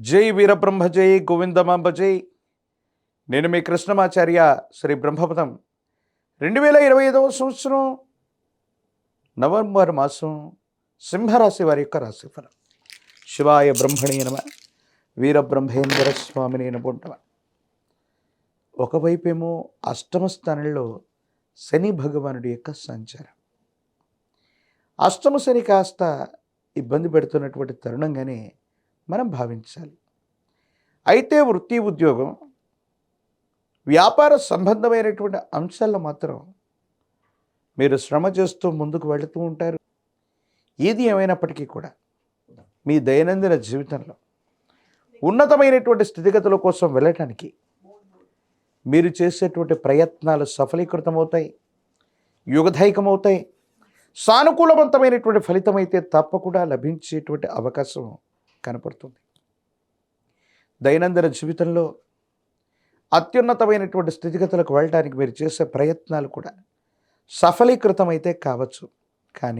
జై వీరబ్రహ్మ జై గోవిందమాంబ జై నేను మీ కృష్ణమాచార్య శ్రీ బ్రహ్మపదం. రెండు వేల ఇరవై ఐదవ సంవత్సరం నవంబర్ మాసం సింహరాశి వారి యొక్క రాశిఫలం. శివాయ బ్రహ్మణి నమ వీరబ్రహ్మేంద్ర స్వామిని నముంటవ. ఒకవైపేమో అష్టమ స్థానంలో శని భగవానుడి యొక్క సంచారం. అష్టమ శని కాస్త ఇబ్బంది పెడుతున్నటువంటి తరుణంగానే మనం భావించాలి. అయితే వృత్తి ఉద్యోగం వ్యాపార సంబంధమైనటువంటి అంశాల్లో మాత్రం మీరు శ్రమ చేస్తూ ముందుకు వెళుతూ ఉంటారు. ఏది ఏమైనప్పటికీ కూడా మీ దైనందిన జీవితంలో ఉన్నతమైనటువంటి స్థితిగతుల కోసం వెళ్ళటానికి మీరు చేసేటువంటి ప్రయత్నాలు సఫలీకృతమవుతాయి యుగధైకమవుతాయి సానుకూలవంతమైనటువంటి ఫలితం అయితే తప్పకుండా లభించేటువంటి అవకాశం కనపడుతుంది. దైనందిన జీవితంలో అత్యున్నతమైనటువంటి స్థితిగతులకు వెళ్ళడానికి మీరు చేసే ప్రయత్నాలు కూడా సఫలీకృతమైతే కావచ్చు.